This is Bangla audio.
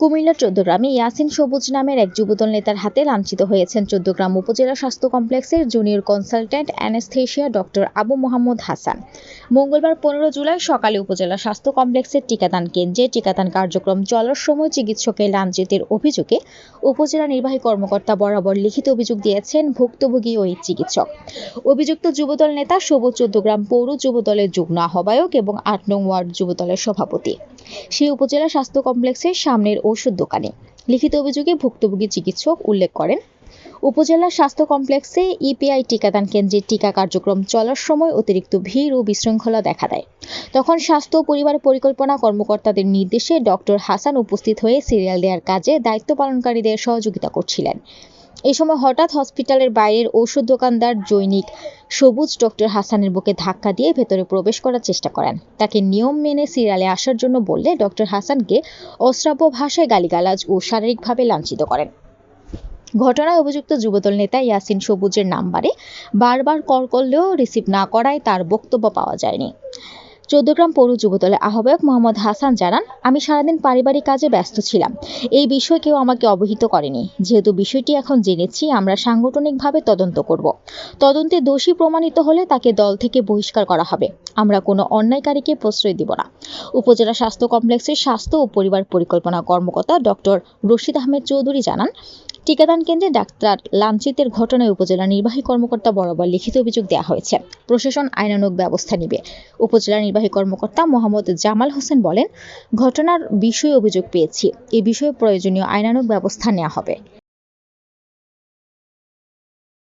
কুমিল্লার চৌদ্দগ্রামে ইয়াসিন সবুজ নামের এক যুবদল নেতার হাতে লাঞ্ছিত হয়েছেন চৌদ্দগ্রাম উপজেলা স্বাস্থ্য কমপ্লেক্সের junior consultant anaesthesia doctor Abu Mohammad Hasan. মঙ্গলবার পনেরো জুলাই সকালে উপজেলা স্বাস্থ্য কমপ্লেক্সের টিকাদান কেন্দ্রে টিকাদান কার্যক্রম চলার সময় চিকিৎসকের লাঞ্ছিতের অভিযোগে উপজেলা নির্বাহী কর্মকর্তা বরাবর লিখিত অভিযোগ দিয়েছেন ভুক্তভোগী ওই চিকিৎসক। অভিযুক্ত যুবদল নেতা সবুজ চৌদ্দগ্রাম পৌর যুবদলের যুগ্ম আহ্বায়ক এবং আট নং ওয়ার্ড যুবদলের সভাপতি। সেই উপজেলা স্বাস্থ্য কমপ্লেক্সের সামনের ওষুধ দোকানে। লিখিত অভিযোগে ভুক্তভোগী চিকিৎসক উল্লেখ করেন, উপজেলা স্বাস্থ্য কমপ্লেক্সে ইপিআই টিকাদান কেন্দ্রের টিকা কার্যক্রম চলার সময় অতিরিক্ত ভিড় ও বিশৃঙ্খলা দেখা দেয়। তখন স্বাস্থ্য পরিবার পরিকল্পনা কর্মকর্তাদের নির্দেশে ডক্টর হাসান উপস্থিত হয়ে সিরিয়াল দেওয়ার কাজে দায়িত্ব পালনকারীদের সহযোগিতা করছিলেন। এই সময় হঠাৎ হসপিটালের বাইরের ঔষধ দোকানদার জৈনিক সবুজ ডক্টর হাসানের বুকে ধাক্কা দিয়ে ভেতরে প্রবেশ করার চেষ্টা করেন। তাকে নিয়ম মেনে সিরিয়ালে আসার জন্য বললে ডক্টর হাসানকে অশ্রাব্য ভাষায় গালিগালাজ ও শারীরিকভাবে লাঞ্ছিত করেন। ঘটনায় অভিযুক্ত যুবদল নেতা ইয়াসিন সবুজের নাম্বারে বারবার কল করলেও রিসিভ না করায় তার বক্তব্য পাওয়া যায়নি। চৌদ্দগ্রাম পৌর যুবদলের আহ্বায়ক মোহাম্মদ হাসান জানান, আমি সারাদিন পারিবারিক কাজে ব্যস্ত ছিলাম। এই বিষয়ে কেউ আমাকে অবহিত করেনি। যেহেতু বিষয়টি এখন জেনেছি, আমরা সাংগঠনিকভাবে তদন্ত করব। তদন্তে দোষী প্রমাণিত হলে তাকে দল থেকে বহিষ্কার করা হবে। আমরা কোনো অন্যায়কারীকে প্রশ্রয় দিব না। উপজেলা স্বাস্থ্য কমপ্লেক্সের স্বাস্থ্য ও পরিবার পরিকল্পনা কর্মকর্তা ডক্টর রশিদ আহমেদ চৌধুরী জানান টিকাদান কেন্দ্রে ডাক্তার লাঞ্ছিতের ঘটনায় উপজেলা নির্বাহী কর্মকর্তা বরাবর লিখিত অভিযোগ দেওয়া হয়েছে। প্রশাসন আইনানুগ ব্যবস্থা নিবে। উপজেলা নির্বাহী কর্মকর্তা মোহাম্মদ জামাল হোসেন বলেন, ঘটনার বিষয়ে অভিযোগ পেয়েছি। এ বিষয়ে প্রয়োজনীয় আইনানুগ ব্যবস্থা নেওয়া হবে।